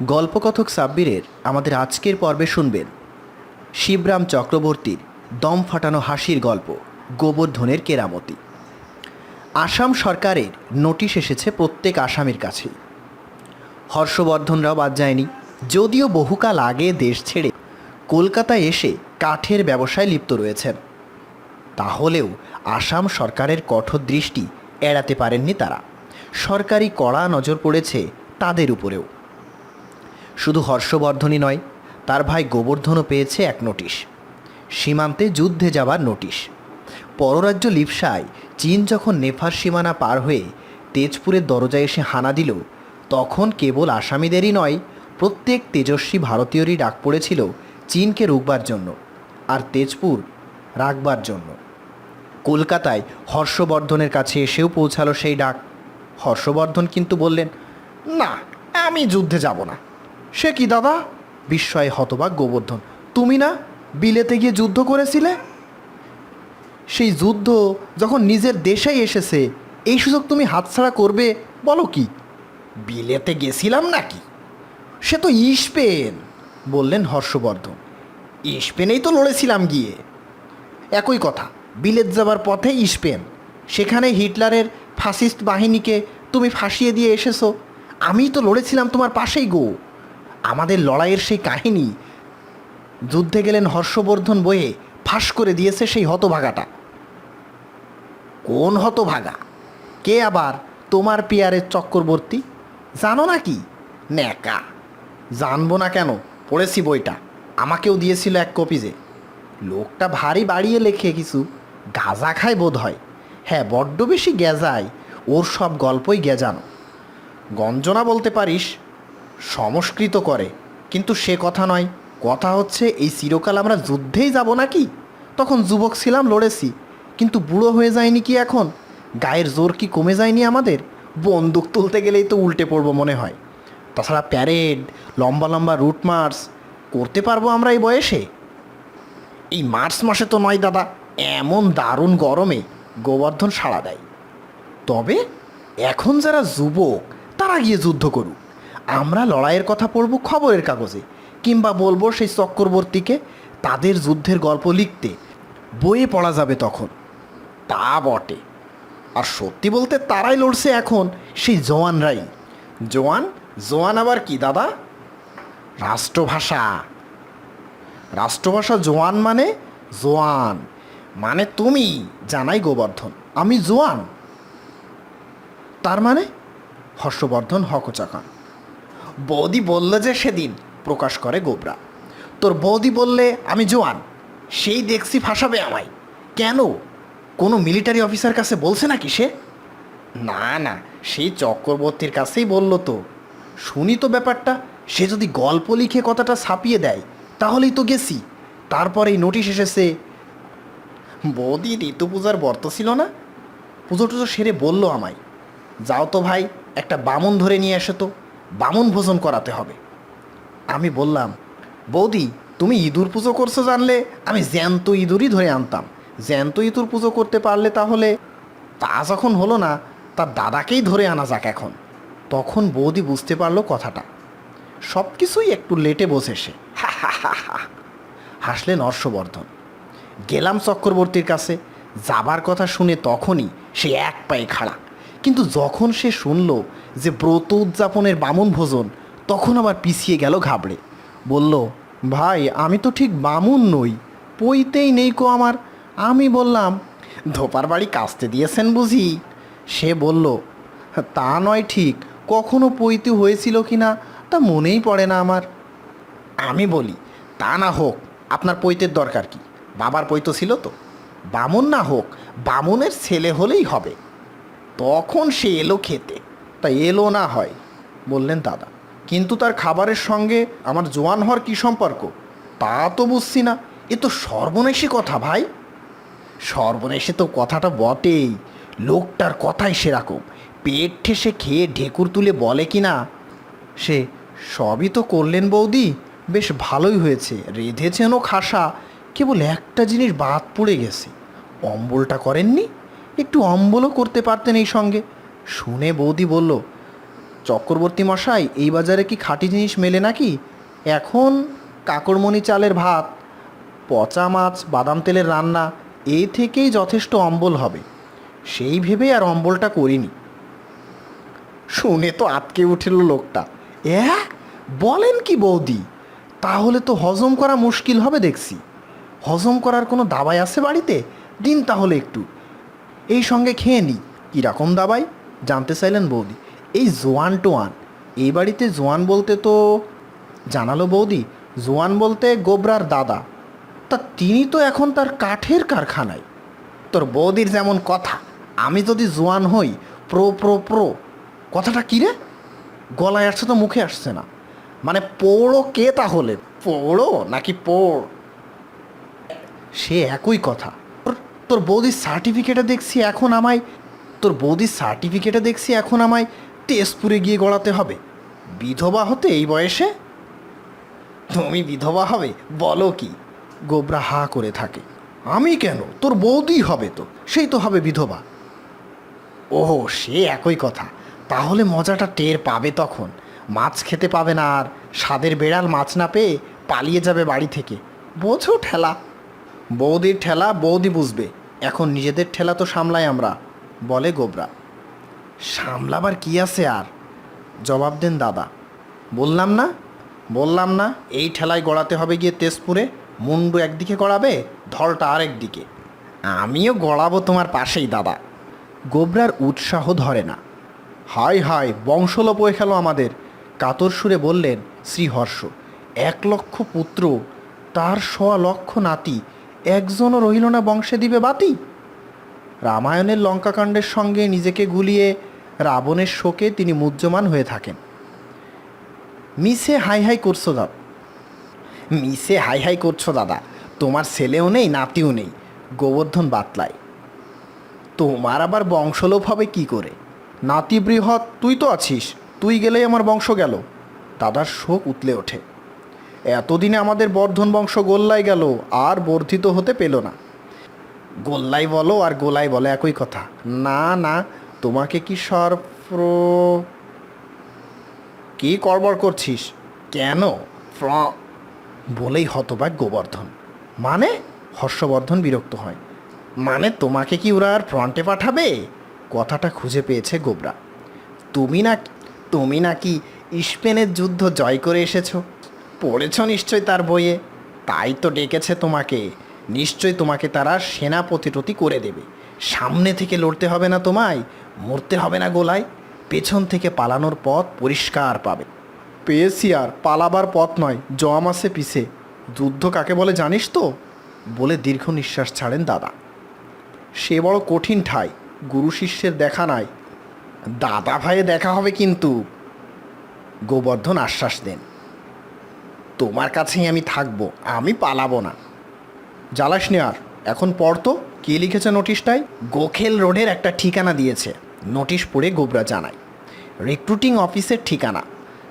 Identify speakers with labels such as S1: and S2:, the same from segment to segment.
S1: গল্পকথক সাব্বিরের আমাদের আজকের পর্বে শুনবেন শিবরাম চক্রবর্তীর দম ফাটানো হাসির গল্প গোবর্ধনের কেরামতি। আসাম সরকারের নোটিশ এসেছে প্রত্যেক আসামির কাছেই হর্ষবর্ধনরাও বাদ যায়নি। যদিও বহুকাল আগে দেশ ছেড়ে কলকাতায় এসে কাঠের ব্যবসায় লিপ্ত রয়েছেন। তাহলেও আসাম সরকারের কঠোর দৃষ্টি এড়াতে পারেননি তারা। সরকারি কড়া নজর পড়েছে তাদের উপরেও। শুধু হর্ষবর্ধনই নয়, তার ভাই গোবর্ধনও পেয়েছে এক নোটিশ। সীমান্তে যুদ্ধে যাবার নোটিশ। পররাজ্য লিপসায় চীন যখন নেফার সীমানা পার হয়ে তেজপুরের দরজায় এসে হানা দিল, তখন কেবল আসামিদেরই নয়, প্রত্যেক তেজস্বী ভারতীয়রই ডাক পড়েছিল চীনকে রুখবার জন্য আর তেজপুর রাখবার জন্য। কলকাতায় হর্ষবর্ধনের কাছে এসেও পৌঁছালো সেই ডাক। হর্ষবর্ধন কিন্তু বললেন, না, আমি যুদ্ধে যাব না। সে কি দাদা? বিস্ময়ে হতবাক গোবর্ধন। তুমি না বিলেতে গিয়ে যুদ্ধ করেছিলে? সেই যুদ্ধ যখন নিজের দেশেই এসেছে, এই সুযোগ তুমি হাতছাড়া করবে বলো কি? বিলেতে গেছিলাম নাকি? সে তো ইস্পেন, বললেন হর্ষবর্ধন। ইস্পেনেই তো লড়েছিলাম গিয়ে। একই কথা, বিলেত যাবার পথে স্পেন সেখানে হিটলারের ফাসিস্ট বাহিনীকে তুমি ফাঁসিয়ে দিয়ে এসেছ। আমি তো লড়েছিলাম তোমার পাশেই গো। আমাদের লড়াইয়ের সেই কাহিনী, যুদ্ধে গেলেন হর্ষবর্ধন বইয়ে ফাঁস করে দিয়েছে সেই হতভাগাটা। কোন হতভাগা? কে আবার তোমার পিয়ারের চক্করবর্তী জানো না কি? ন্যাকা। জানব না কেন? পড়েছি বইটা। আমাকেও দিয়েছিল এক কপি যে। লোকটা ভারী বাড়িয়ে লেখে কিছু, গাঁজা খায় বোধ হয় হ্যাঁ বড্ড বেশি গেজায়। ওর সব গল্পই গেজানো। গঞ্জনা বলতে পারিস সংস্কৃত করে। কিন্তু সে কথা নয়। কথা হচ্ছে, এই চিরকাল আমরা যুদ্ধেই যাব নাকি? তখন যুবক ছিলাম লড়েছি। কিন্তু বুড়ো হয়ে যায়নি কি এখন? গায়ের জোর কি কমে যায়নি আমাদের? বন্দুক তুলতে গেলেই তো উল্টে পড়ব মনে হয়। তাছাড়া প্যারেড, লম্বা লম্বা রুট মার্চ, করতে পারব আমরা এই বয়সে? এই মার্চ মাসে তো নয় দাদা, এমন দারুণ গরমে গোবর্ধন সাড়া দেয়। তবে এখন যারা যুবক, তারা গিয়ে যুদ্ধ করুক। আমরা লড়াইয়ের কথা পড়ব খবরের কাগজে, কিংবা বলব সেই চক্রবর্তীকে তাদের যুদ্ধের গল্প লিখতে। বইয়ে পড়া যাবে তখন। তা বটে। আর সত্যি বলতে তারাই লড়ছে এখন, সেই জওয়ানরাই। জোয়ান জোয়ান আবার কি, দাদা? রাষ্ট্রভাষা। রাষ্ট্রভাষা জোয়ান মানে জোয়ান। মানে তুমি, জানাই গোবর্ধন, আমি জোয়ান। তার মানে হর্ষবর্ধন হকচাকান বৌদি বলল যে সেদিন প্রকাশ করে গোবরা। তোর বৌদি বললে, আমি জোয়ান, সেই দেখছি ফাঁসাবে আমায়। কেন? কোনো মিলিটারি অফিসার কাছে বলছে নাকি সে? না না, সেই চক্রবর্তীর কাছেই বলল তো। শুনি তো ব্যাপারটা, সে যদি গল্প লিখে কথাটা ছাপিয়ে দেয়, তাহলেই তো গেছি। তারপরেই নোটিশ এসেছে, বৌদি, ঋতু পূজার বর্ত ছিল না? পুজো টুজো সেরে বলল আমায়, যাও তো ভাই, একটা বামন ধরে নিয়ে এসে তো। বামুন ভোজন করাতে হবে। আমি বললাম, বৌদি, তুমি ইঁদুর পুজো করছ জানলে, আমি জ্যান্ত ইঁদুরই ধরে আনতাম। জ্যান্ত ইঁদুর পুজো করতে পারলে তাহলে তা যখন হলো না, তার দাদাকেই ধরে আনা যাক এখন। তখন বৌদি বুঝতে পারল কথাটা। সব কিছুই একটু লেটে বসে সে। হাসলেন হর্ষবর্ধন। গেলাম চক্রবর্তীর কাছে। যাবার কথা শুনে তখনই সে এক পায়ে খাড়া। কিন্তু যখন সে শুনল যে ব্রত উদযাপনের বামুন ভোজন, তখন আবার পিছিয়ে গেল ঘাবড়ে। বলল, ভাই, আমি তো ঠিক বামুন নই পইতেই নেই কো আমার। আমি বললাম, ধোপার বাড়ি কাস্তে দিয়েছেন বুঝি? সে বলল, তা নয় ঠিক, কখনো পইতে হয়েছিল কি না, তা মনেই পড়ে না আমার। আমি বলি, তা না হোক, আপনার পৈতের দরকার কি? বাবার পৈত ছিল তো। বামুন না হোক, বামুনের ছেলে হলেই হবে। তখন সে এলো খেতে। তা এলো না হয়, বললেন দাদা। কিন্তু তার খাবারের সঙ্গে আমার জোয়ান হওয়ার কী সম্পর্ক? তা তো বুঝছি না। এ তো সর্বনেশী কথা ভাই। সর্বনেশে তো কথাটা বটেই। লোকটার কথাই সেরকম। পেট ঠেসে খেয়ে ঢেকুর তুলে বলে কি না? সে, সবই তো করলেন বৌদি। বেশ ভালোই হয়েছে। রেধেছেনও খাসা। কেবল একটা জিনিস বাদ পড়ে গেছে। অম্বলটা করেননি? একটু অম্বলও করতে পারতেন এই সঙ্গে। শুনে বৌদি বলল, চক্রবর্তী মশাই, এই বাজারে কি খাঁটি জিনিস মেলে নাকি? এখন কাকড়মণি চালের ভাত, পচা মাছ, বাদাম তেলের রান্না এই থেকেই যথেষ্ট অম্বল হবে। সেই ভেবে আর অম্বলটা করিনি। শুনে তো আটকে উঠল লোকটা। এ বলেন কি বৌদি, তাহলে তো হজম করা মুশকিল হবে দেখছি। হজম করার কোনো দাবাই আছে বাড়িতে? দিন তাহলে একটু। এই সঙ্গে খেয়ে নিই। কীরকম দাবাই জানতে চাইলেন বৌদি। এই জোয়ান টোয়ান, এই বাড়িতে জোয়ান বলতে তো জানালো বৌদি, জোয়ান বলতে গোবরার দাদা। তা তিনি তো এখন তার কাঠের কারখানায়। তোর বৌদির যেমন কথা, আমি যদি জোয়ান হই, প্রো প্রো প্রো, কথাটা কী রে? গলায় আসছে তো মুখে আসছে না। মানে পৌড়ো কে তাহলে? পৌড়ো নাকি পৌড়? সে একই কথা। তোর- বৌদির সার্টিফিকেটে দেখছি এখন আমায়। তোর বৌদির সার্টিফিকেটে দেখছি এখন আমায় তেজপুরে গিয়ে গড়াতে হবে। বিধবা হতে এই বয়সে? তুমি বিধবা হবে, বলো কি? গোবরা হা করে থাকে। আমি কেন? তোর বৌদি হবে তো, সেই তো হবে বিধবা। ওহো, সে একই কথা। তাহলে মজাটা টের পাবে তখন। মাছ খেতে পাবে না আর, স্বাদের বেড়াল মাছ না পেয়ে পালিয়ে যাবে বাড়ি থেকে। বোঝো ঠেলা। বৌদির ঠেলা বৌদি বুঝবে। এখন নিজেদের ঠেলা তো সামলাই আমরা, বলে গোবরা। সামলাবার কি আছে আর? জবাব দেন দাদা। বললাম না বললাম না, এই ঠেলায় গড়াতে হবে গিয়ে তেজপুরে, মুন্ডু একদিকে গড়াবে, ধলটা আরেক দিকে। আমিও গড়াবো তোমার পাশেই, দাদা। গোবরার উৎসাহ ধরে না। হাই হাই বংশলোপ হয়ে খেলো আমাদের। কাতর সুরে বললেন, শ্রীহর্ষ, এক লক্ষ পুত্র, তার সোয়া লক্ষ নাতি একজনও রহিল না বংশে দিবে বাতি। রামায়ণের লঙ্কাকাণ্ডের সঙ্গে নিজেকে গুলিয়ে রাবণের শোকে তিনি মুহ্যমান হয়ে থাকেন। মিসে হাই হাই করছ দাদা মিসে হাই হাই করছ দাদা, তোমার ছেলেও নেই, নাতিও নেই, গোবর্ধন বাতলায়। তোমার আবার বংশলোপ হবে কি করে? নাতি বৃহৎ, তুই তো আছিস, তুই গেলেই আমার বংশ গেল। দাদার শোক উতলে ওঠে। এতদিনে আমাদের বর্ধন বংশ গোল্লায় গেল, আর বর্ধিত হতে পেল না। গোল্লাই বলো আর গোলাই বলো একই কথা। না না, তোমাকে কি সর্প্র কি করবর করছিস? কেন? ফ্র বলেই হতবাক গোবর্ধন। মানে? হর্ষবর্ধন বিরক্ত হয়। মানে তোমাকে কি ওরা আর ফ্রন্টে পাঠাবে? কথাটা খুঁজে পেয়েছে গোবরা। তুমি না তুমি নাকি স্পেনের যুদ্ধ জয় করে এসেছ? পড়েছ নিশ্চয় তার বইয়ে? তাই তো ডেকেছে তোমাকে। নিশ্চয় তোমাকে তারা সেনাপতিটতি করে দেবে। সামনে থেকে লড়তে হবে না তোমায়, মরতে হবে না গোলায়। পেছন থেকে পালানোর পথ পরিষ্কার পাবে। পেয়েছি আর, পালাবার পথ নয় জম আছে পিছে। যুদ্ধ কাকে বলে জানিস তো? বলে দীর্ঘ নিঃশ্বাস ছাড়েন দাদা। সে বড় কঠিন ঠাই, গুরু শিষ্যের দেখা নাই। দাদা ভাইয়ে দেখা হবে কিন্তু। গোবর্ধন আশ্বাস দেন। তোমার কাছেই আমি থাকব, আমি পালাবো না। জ্বালাস নে আর, এখন পড় তো, কে লিখেছে নোটিশটায়? গোখেল রোডের একটা ঠিকানা দিয়েছে, নোটিশ পড়ে গোবরা জানায়। রিক্রুটিং অফিসের ঠিকানা,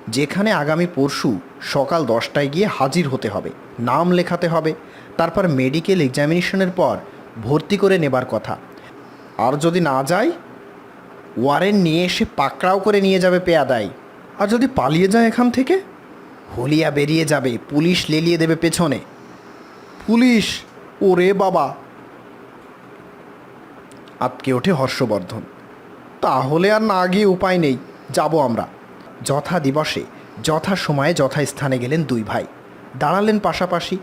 S1: যেখানে আগামী পরশু সকাল দশটায় গিয়ে হাজির হতে হবে, নাম লেখাতে হবে, তারপর মেডিকেল এক্সামিনেশনের পর ভর্তি করে নেবার কথা। আর যদি না যায় ওয়ারেন্ট নিয়ে এসে পাকড়াও করে নিয়ে যাবে পেয়াদায়। আর যদি পালিয়ে যায় এখান থেকে হলিয়া বেরিয়ে যাবে পুলিশ লেলিয়ে দেবে পেছনে। পুলিশ? ওরে বাবা। আটকে ওঠে হর্ষবর্ধন। তাহলে আর না গিয়ে উপায় নেই যাব আমরা। যথা দিবসে যথা সময়ে যথাস্থানে গেলেন দুই ভাই। দাঁড়ালেন পাশাপাশি।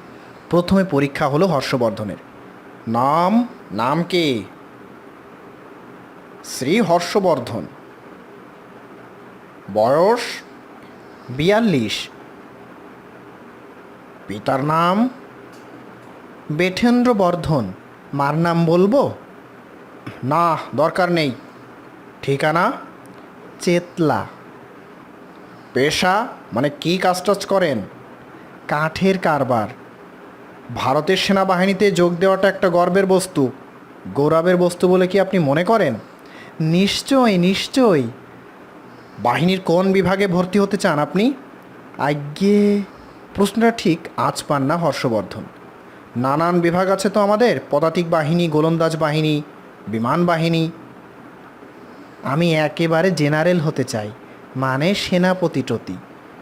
S1: প্রথমে পরীক্ষা হলো হর্ষবর্ধনের। নাম নাম কে? শ্রী হর্ষবর্ধন। বয়স? বিয়াল্লিশ। পিতার নাম? বেঠেন্দ্র বর্ধন মার নাম বলব? না, দরকার নেই। ঠিকানা? চেতলা। পেশা? মানে কি কাজ টাজ করেন? কাঠের কারবার। ভারতের সেনাবাহিনীতে যোগ দেওয়াটা একটা গর্বের বস্তু। গৌরবের বস্তু বলে কি আপনি মনে করেন? নিশ্চয়ই নিশ্চয়ই। বাহিনীর কোন বিভাগে ভর্তি হতে চান আপনি? আজ্ঞে প্রশ্নটা ঠিক, আজ পান না হর্ষবর্ধন। নানান বিভাগ আছে তো আমাদের, পদাতিক বাহিনী, গোলন্দাজ বাহিনী, বিমান বাহিনী। আমি একেবারে জেনারেল হতে চাই মানে সেনাপতি টতি,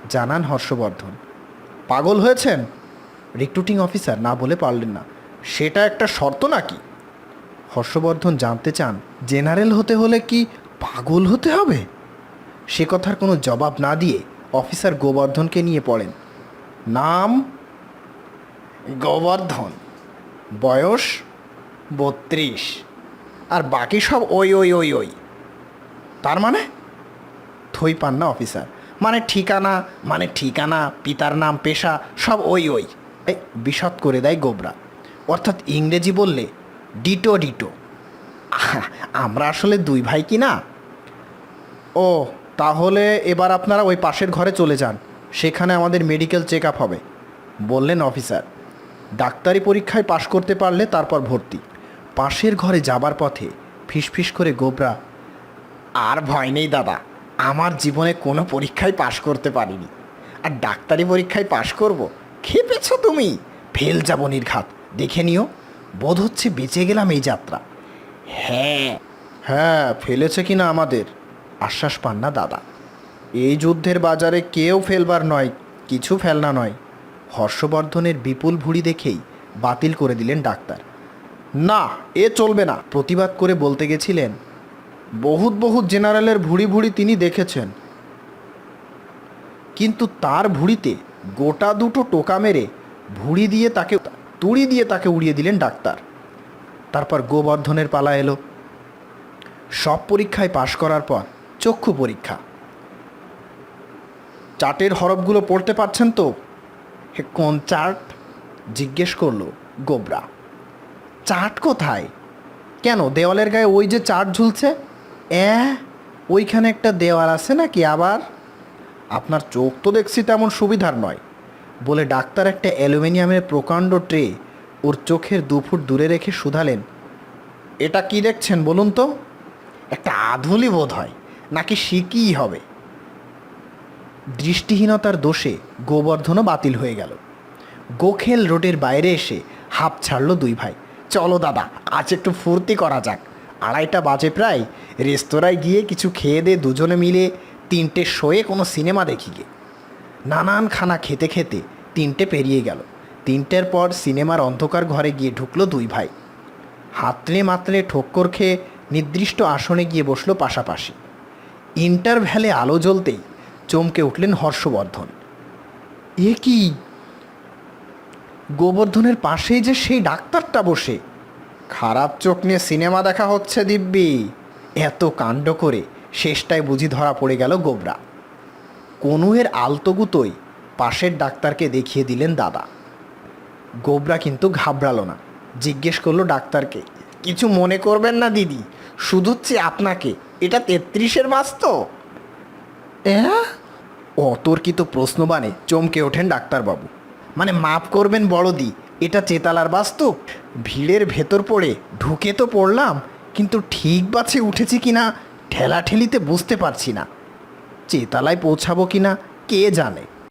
S1: জানান হর্ষবর্ধন। পাগল হয়েছেন? রিক্রুটিং অফিসার না বলে পারলেন না। সেটা একটা শর্ত নাকি? হর্ষবর্ধন জানতে চান, জেনারেল হতে হলে কি পাগল হতে হবে? সে কথার কোনো জবাব না দিয়ে অফিসার গোবর্ধনকে নিয়ে পড়েন। নাম গোবর্ধন, বয়স বত্রিশ। আর বাকি সব ওই ওই ওই ওই। তার মানে? থই পান না, অফিসার। মানে ঠিকানা মানে ঠিকানা, পিতার নাম, পেশা, সব ওই ওই। এই বিশদ করে দেয় গোবরা। অর্থাৎ ইংরেজি বললে ডিটো ডিটো। আমরা আসলে দুই ভাই কি না? ও, তাহলে এবার আপনারা ওই পাশের ঘরে চলে যান। সেখানে আমাদের মেডিকেল চেক আপ হবে, বললেন অফিসার ডাক্তারি পরীক্ষায় পাশ করতে পারলে তারপর ভর্তি। পাশের ঘরে যাবার পথে ফিসফিস করে গোবরা, আর ভয় নেই দাদা, আমার জীবনে কোনো পরীক্ষায় পাশ করতে পারিনি। আর ডাক্তারি পরীক্ষায় পাশ করব, খেপেছ তুমি? ফেল যাব নির্ঘাত। দেখে নিও, বোধ হচ্ছে বেঁচে গেলাম এই যাত্রা। হ্যাঁ। হ্যাঁ ফেলেছে কিনা আমাদের? আশ্বাস পান না দাদা। এই যুদ্ধের বাজারে কেউ ফেলবার নয়, কিছু ফেলনা নয়। হর্ষবর্ধনের বিপুল ভুঁড়ি দেখেই বাতিল করে দিলেন ডাক্তার। না, এ চলবে না, প্রতিবাদ করে বলতে গেছিলেন। বহুত বহুত জেনারেলের ভুড়ি ভুড়ি তিনি দেখেছেন। কিন্তু তার ভুঁড়িতে গোটা দুটো টোকা মেরে ভুঁড়ি দিয়ে তাকে, তুড়ি দিয়ে তাকে উড়িয়ে দিলেন ডাক্তার। তারপর গোবর্ধনের পালা এলো। সব পরীক্ষায় পাশ করার পর চক্ষু পরীক্ষা। চার্টের হরফগুলো পড়তে পারছেন তো? হে কোন চার্ট জিজ্ঞেস করল গোবরা। চার্ট কোথায়? কেন দেওয়ালের গায়ে ওই যে চার্ট ঝুলছে? এ ওইখানে একটা দেওয়াল আছে নাকি আবার? আপনার চোখ তো দেখছি তেমন সুবিধার নয়। বলে ডাক্তার একটা অ্যালুমিনিয়ামের প্রকাণ্ড ট্রে ওর চোখের দু ফুট দূরে রেখে শুধালেন। এটা কি দেখছেন বলুন তো? একটা আধুলি বোধ হয়, নাকি শিকিই হবে? দৃষ্টিহীনতার দোষে গোবর্ধনও বাতিল হয়ে গেল। গোখেল রোডের বাইরে এসে হাঁপ ছাড়ল দুই ভাই। চলো দাদা, আজ একটু ফুর্তি করা যাক। আড়াইটা বাজে প্রায়, রেস্তোরাঁয় গিয়ে কিছু খেয়ে দে দুজনে মিলে তিনটে শোয়ে কোনো সিনেমা দেখি গে। নানান খানা খেতে খেতে তিনটে পেরিয়ে গেল। তিনটের পর সিনেমার অন্ধকার ঘরে গিয়ে ঢুকলো দুই ভাই। হাতলে মাতড়ে ঠক্কর খেয়ে নির্দিষ্ট আসনে গিয়ে বসল পাশাপাশি। ইন্টারভ্যালে আলো জ্বলতেই চমকে উঠলেন হর্ষবর্ধন। এ কি? গোবর্ধনের পাশেই যে সেই ডাক্তারটা বসে। খারাপ চোখ নিয়ে সিনেমা দেখা হচ্ছে দিব্যি। এত কাণ্ড করে শেষটায় বুঝি ধরা পড়ে গেল গোবরা। কনুয়ের আলতগুতোই পাশের ডাক্তারকে দেখিয়ে দিলেন দাদা। গোবরা কিন্তু ঘাবড়ালো না। জিজ্ঞেস করল ডাক্তারকে, কিছু মনে করবেন না দিদি? শুধু হচ্ছে আপনাকে। এটা তেত্রিশের বাস তো? অ্যাঁ? অতর্কিত প্রশ্নবাণে চমকে ওঠেন ডাক্তারবাবু। মানে মাপ করবেন বড়দি, এটা চেতালার বাস্তব ভিড়ের ভেতর পড়ে ঢুকে তো পড়লাম, কিন্তু ঠিক বাছে উঠেছি কি না ঠেলাঠেলিতে বুঝতে পারছি না। চেতালায় পৌঁছাবো কি না কে জানে?